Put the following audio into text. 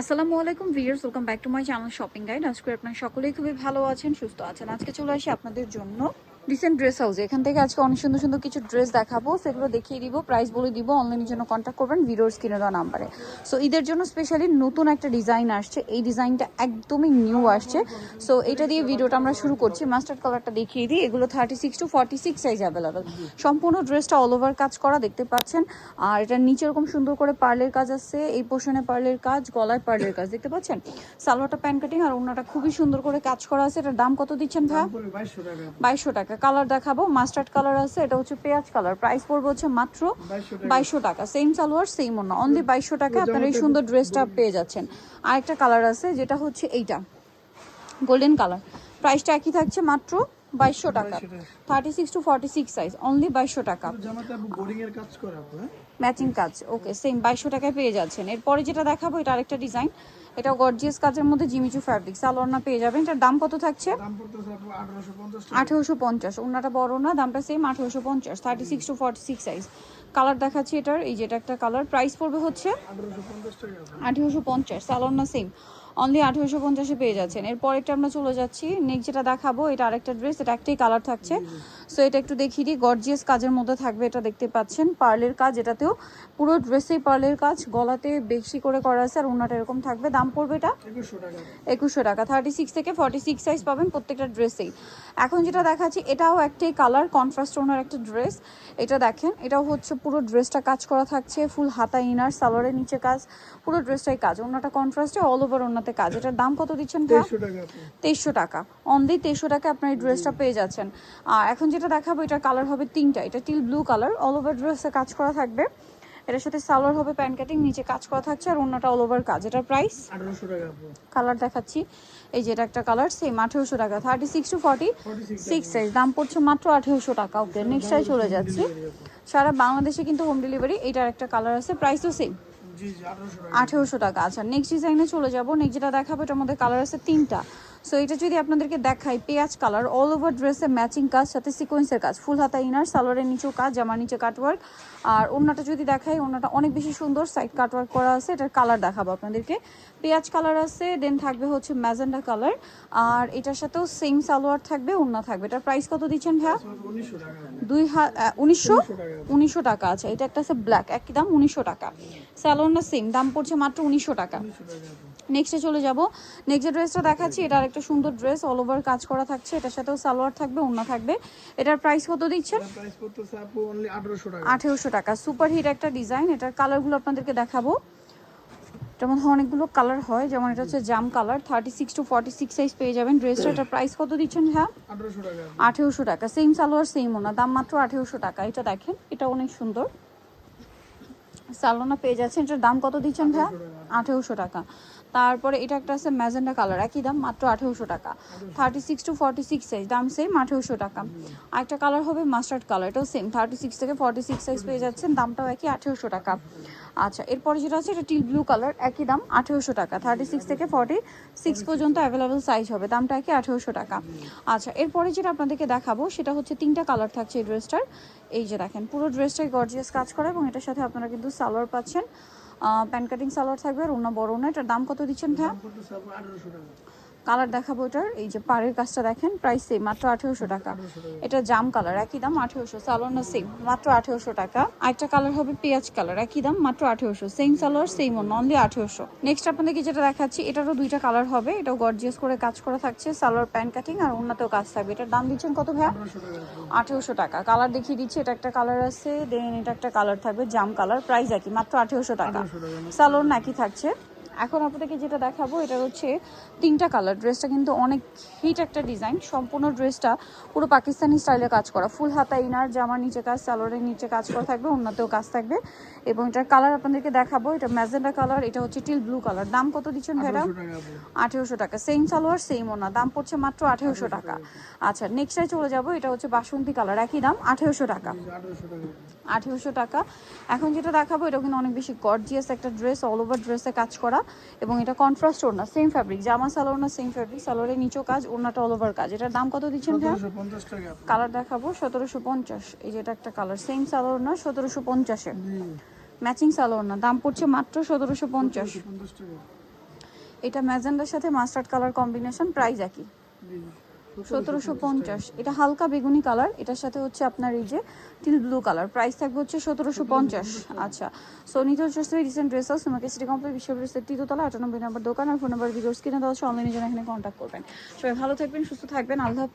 আসসালামু আলাইকুম viewers, welcome back to my channel shopping guide. আজকে আপনার সকলেই খুবই ভালো আছেন, সুস্থ আছেন। আজকে চলে আসি আপনাদের জন্য রিসেন্ট ড্রেস হাউস এখান থেকে আজকে অনেক সুন্দর সুন্দর কিছু ড্রেস দেখাবো। সেগুলো দেখিয়ে দিব প্রাইস বলে দিব অনলাইনের জন্য কন্ট্যাক্ট করবেন ভিডিওর স্ক্রিনে দেওয়া নাম্বারে সো ঈদের জন্য স্পেশালি নতুন একটা ডিজাইন আসছে। এই ডিজাইনটা একদমই নিউ আসছে। সো এটা দিয়ে ভিডিওটা আমরা শুরু করছি। মাস্টার্ড কালারটা দেখিয়ে দিই। এগুলো thirty six to forty six size available সম্পূর্ণ ড্রেসটা অল ওভার কাজ করা দেখতে পাচ্ছেন। আর এটার নিচে এরকম সুন্দর করে পার্লের কাজ আছে। এই পোর্শনে পার্লের কাজ গলায় পার্লের কাজ দেখতে পাচ্ছেন? সালোয়ারটা প্যান কাটিং আর ওনাটা খুবই সুন্দর করে কাজ করা আছে। এটার দাম কত দিচ্ছেন ভাই বাইশশো টাকা। কালার দেখাবো। মাস্টার্ড কালার আছে এটা হচ্ছে পেঁয়াজ কালার প্রাইস পড়বে হচ্ছে মাত্র বাইশশো টাকা। সেম সালোয়ার সেম অন্য অনলি বাইশশো টাকা। আপনারা এই সুন্দর ড্রেসটা পেয়ে যাচ্ছেন। আরেকটা কালার আছে যেটা হচ্ছে এইটা। গোল্ডেন কালার প্রাইসটা একই থাকছে মাত্র বাইশশো টাকা। Thirty six to forty six size only বাইশশো টাকা। হ্যাঁ? ম্যাচিং কাজ। ওকে সেম বাইশশো টাকায় পেয়ে যাচ্ছেন। এরপরে যেটা দেখাবো এটা আরেকটা ডিজাইন এটা গর্জিয়াস কাজের মধ্যে জিমিচু ফ্যাব্রিক সালোয়ার না পেয়ে যাবেন। এটার দাম কত থাকছে? আঠারোশো পঞ্চাশ ওনাটা বড় না দামটা সেম আঠেরোশো পঞ্চাশ। Thirty six to forty six size colour দেখাচ্ছি এটার। এই যেটা একটা কালার প্রাইস পড়বে হচ্ছে আঠারোশো পঞ্চাশ টাকা আঠেরোশো পঞ্চাশ। সালোয়ার সেম অনলি আঠেরোশো পঞ্চাশে পেয়ে যাচ্ছেন। এরপর একটা আমরা চলে যাচ্ছি। নেক্সট যেটা দেখাবো এটা আরেকটা ড্রেস এটা একটাই কালার থাকছে। সো এটা একটু দেখিয়ে দিই। গর্জিয়াস কাজের মধ্যে থাকবে এটা দেখতে পাচ্ছেন। পার্লের কাজ এটাতেও পুরো ড্রেসেই পার্লের কাজ। গলাতে বেশি করে করা আছে আর ওনাটা এরকম থাকবে। দাম পড়বে এটা একুশশো টাকা। থার্টি সিক্স থেকে ফর্টি সিক্স সাইজ পাবেন প্রত্যেকটা ড্রেসেই এখন যেটা দেখাচ্ছি এটাও একটাই কালার কন্ট্রাস্ট ওনার একটা ড্রেস এটা দেখেন এটাও হচ্ছে পুরো ড্রেসটা কাজ করা থাকছে। ফুল হাতা ইনার সালোয়ারের নিচে কাজ। পুরো ড্রেসটাই কাজ। ওনাটা কন্ট্রাস্টে অল ওভার ওনাতে কাজ। এটার দাম কত দিচ্ছেন তেইশশো টাকা। অনলি তেইশশো টাকা আপনার এই ড্রেসটা পেয়ে যাচ্ছেন। আর এখন যেটা দেখাবো এটার কালার হবে তিনটা। এটা teal blue colour all over ড্রেসে কাজ করা থাকবে। এটার সাথে সালোয়ার হবে প্যান্ট কাটিং নিচে কাজ করা থাকছে আর অন্যটা অল ওভার কাজ। এটার প্রাইস কালার দেখাচ্ছি। এই যে এটা একটা কালার সেম আঠেরোশো টাকা। Thirty six to forty six size দাম পড়ছে মাত্র আঠেরোশো টাকা। ওকে নেক্সটাই চলে যাচ্ছি। সারা বাংলাদেশে কিন্তু হোম ডেলিভারি এটার একটা কালার আছে। প্রাইসও সেম আঠেরোশো টাকা। আচ্ছা নেক্সট ডিজাইনে চলে যাব। নেক্সট যেটা দেখাবো এটার মধ্যে কালার আছে তিনটা। সো এটা যদি আপনাদেরকে দেখাই, পেঁয়াজ কালার অল ওভার ড্রেসে ম্যাচিং কাজ, সাথে সিকোয়েন্সের কাজ ফুল হাতা ইনার সালোয়ারের নিচেও কাজ জামার নিচে কাটওয়ার্ক আর ওনাটা যদি দেখাই ওনাটা অনেক বেশি সুন্দর সাইড কাটওয়ার্ক করা আছে, এটার কালার দেখাবো আপনাদেরকে। পেঁয়াজ কালার আছে দেন থাকবে হচ্ছে ম্যাজেন্ডা কালার আর এটার সাথেও সেম সালোয়ার থাকবে ওনা থাকবে। এটার প্রাইস কত দিচ্ছেন ভাইয়া? দুই উনিশশো? উনিশশো টাকা আছে এটা একটা আছে ব্ল্যাক একই দাম উনিশশো টাকা। স্যালোনটা সেম দাম পড়ছে মাত্র উনিশশো টাকা। নেক্সটে চলে যাব। নেক্সট ড্রেসটা দেখাচ্ছি এটা একটা সুন্দর ড্রেস অল ওভার কাজ করা থাকছে। এটার সাথেও সালোয়ার থাকবে ওড়না থাকবে। এটার প্রাইস কত দিচ্ছেন? আঠারোশো টাকা। সুপার হিট একটা ডিজাইন এটার কালারগুলো আপনাদেরকে দেখাবো। এটার মধ্যে অনেকগুলো কালার হয় যেমন এটা হচ্ছে জাম colour thirty six to forty six size পেয়ে যাবেন। ড্রেসটা এটার প্রাইস কত দিচ্ছেন হ্যাঁ আঠারোশো টাকা। আপু আঠেরোশো টাকা। সেম সালোয়ার সেম ওনা দাম মাত্র আঠেরোশো টাকা। এটা দেখেন এটা অনেক সুন্দর। সালোনা পেয়ে যাচ্ছেন। এটার দাম কত দিচ্ছেন ভাইয়া? আঠেরোশো টাকা। তারপরে এটা একটা আছে ম্যাজেন্ডা কালার, একই দাম মাত্র আঠেরোশো টাকা। Thirty six to forty six size দাম সেম আঠেরোশো টাকা। আরেকটা কালার হবে মাস্টার্ড কালার, এটাও সেম থার্টি সিক্স থেকে ফর্টি সিক্স সাইজ পেয়ে যাচ্ছেন, দামটাও একই আঠেরোশো টাকা। আচ্ছা এরপরে যেটা আছে, এটা টিল ব্লু কালার একই দাম আঠেরোশো টাকা থার্টি সিক্স থেকে ফর্টি সিক্স পর্যন্ত অ্যাভেলেবেল সাইজ হবে, দামটা একই আঠেরোশো টাকা। আচ্ছা এরপরে যেটা আপনাদেরকে দেখাবো, সেটা হচ্ছে তিনটা কালার থাকছে এই ড্রেসটার এই যে দেখেন, পুরো ড্রেসটাই গর্জিয়াস কাজ করা এবং এটার সাথে আপনারা কিন্তু সালোয়ার পাচ্ছেন। প্যান্ট কাটিং সালোয়ার থাকবে আর অন্য বড় না এটার দাম কত দিচ্ছেন ভাইয়া? কালার দেখাবো এটার। এই যে পাড়ের কাজটা দেখেন প্রাইস সেম মাত্র আঠেরোশো টাকা। এটা জাম কালার একই দাম আঠেরোশো সালোয়ার সেম মাত্র আঠেরোশো টাকা। আরেকটা কালার হবে পেঁয়াজ কালার একই দাম মাত্র আঠেরোশো। সেম সালোয়ার সেম অন্য অনলি আঠেরোশো। নেক্সট আপনাদেরকে যেটা দেখাচ্ছি এটারও দুইটা কালার হবে। এটাও গর্জিয়াস করে কাজ করা থাকছে সালোয়ার প্যান্ট কাটিং আর অন্যতেও কাজ থাকবে। এটার দাম দিচ্ছেন কত ভাইয়া? আঠারোশো টাকা। কালার দেখিয়ে দিচ্ছি এটা একটা কালার আছে দেন এটা একটা কালার থাকবে জাম কালার প্রাইস একই মাত্র আঠেরোশো টাকা। সালোয়ার নাকি থাকছে। এখন আপনাদেরকে যেটা দেখাবো এটা হচ্ছে তিনটা কালার ড্রেসটা কিন্তু অনেক হিট একটা ডিজাইন সম্পূর্ণ ড্রেসটা পুরো পাকিস্তানি স্টাইলে কাজ করা। ফুল হাতা ইনার জামার নিচে কাজ সালোয়ারের নিচে কাজ করা থাকবে অন্যতেও কাজ থাকবে। এবং এটার কালার আপনাদেরকে দেখাবো এটা ম্যাজেন্ডা কালার এটা হচ্ছে টিল ব্লু কালার দাম কত দিচ্ছেন ভাইরা? আঠারোশো টাকা সেম সালোয়ার সেম ওনা দাম পড়ছে মাত্র আঠেরোশো টাকা। আচ্ছা নেক্সটে চলে যাব এটা হচ্ছে বাসন্তী কালার একই দাম আঠেরোশো টাকা। আঠারোশো টাকা। এখন যেটা দেখাবো এটা কিন্তু অনেক বেশি গর্জিয়াস একটা ড্রেস অল ওভার ড্রেসে কাজ করা এবং এটা কন্ট্রাস্ট ওড়না সেম ফ্যাব্রিক জামা সালোয়ার না সেম ফ্যাব্রিক সালোয়ারের নিচেও কাজ ওড়নাটা অল ওভার কাজ। এটার দাম কত দিচ্ছেন কালার দেখাবো সতেরোশো পঞ্চাশ। এই যে এটা একটা কালার সেম সালোয়ার না সতেরোশো পঞ্চাশে। ম্যাচিং সালোয়ার না দাম পড়ছে মাত্র সতেরোশো পঞ্চাশ। এটা ম্যাজেন্ডার সাথে মাস্টার্ড কালার কম্বিনেশন প্রাইস একই। সতেরোশো পঞ্চাশ। এটা হালকা বেগুনি কালার, এটার সাথে হচ্ছে আপনার এই যে টিল ব্লু কালার প্রাইস থাকবে হচ্ছে সতেরোশো পঞ্চাশ। আচ্ছা সো নিতল হচ্ছে রিসেন্ট ড্রেস হাউস তোমাকে সিটি কমপ্লেক্স বিশ্ববিদ্যালয়ের তৃতীয়তলা, আটানব্বই নম্বর দোকান আর ফোন নাম্বার ভিডিও কিনে দেওয়া হচ্ছে অনলাইনে জন্য এখানে কন্ট্যাক্ট করবেন। সবাই ভালো থাকবেন, সুস্থ থাকবেন, আল্লাহ